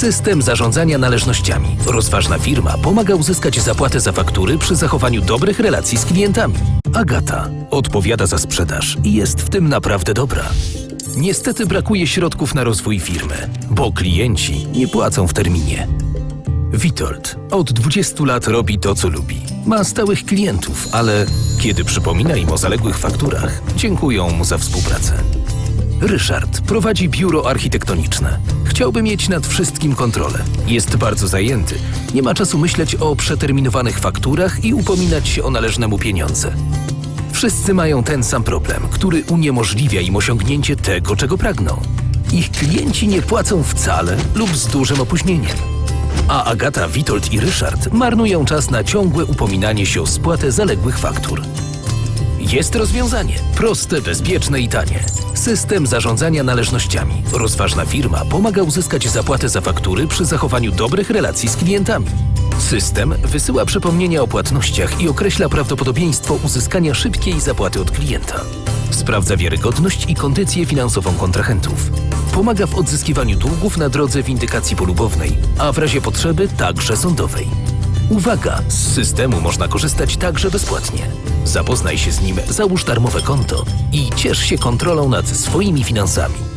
System zarządzania należnościami. Rozważna firma pomaga uzyskać zapłatę za faktury przy zachowaniu dobrych relacji z klientami. Agata odpowiada za sprzedaż i jest w tym naprawdę dobra. Niestety brakuje środków na rozwój firmy, bo klienci nie płacą w terminie. Witold od 20 lat robi to, co lubi. Ma stałych klientów, ale kiedy przypomina im o zaległych fakturach, dziękują mu za współpracę. Ryszard prowadzi biuro architektoniczne. Chciałby mieć nad wszystkim kontrolę. Jest bardzo zajęty. Nie ma czasu myśleć o przeterminowanych fakturach i upominać się o należne mu pieniądze. Wszyscy mają ten sam problem, który uniemożliwia im osiągnięcie tego, czego pragną. Ich klienci nie płacą wcale lub z dużym opóźnieniem. A Agata, Witold i Ryszard marnują czas na ciągłe upominanie się o spłatę zaległych faktur. Jest rozwiązanie. Proste, bezpieczne i tanie. System zarządzania należnościami. Rozważna firma pomaga uzyskać zapłatę za faktury przy zachowaniu dobrych relacji z klientami. System wysyła przypomnienia o płatnościach i określa prawdopodobieństwo uzyskania szybkiej zapłaty od klienta. Sprawdza wiarygodność i kondycję finansową kontrahentów. Pomaga w odzyskiwaniu długów na drodze windykacji polubownej, a w razie potrzeby także sądowej. Uwaga! Z systemu można korzystać także bezpłatnie. Zapoznaj się z nim, załóż darmowe konto i ciesz się kontrolą nad swoimi finansami.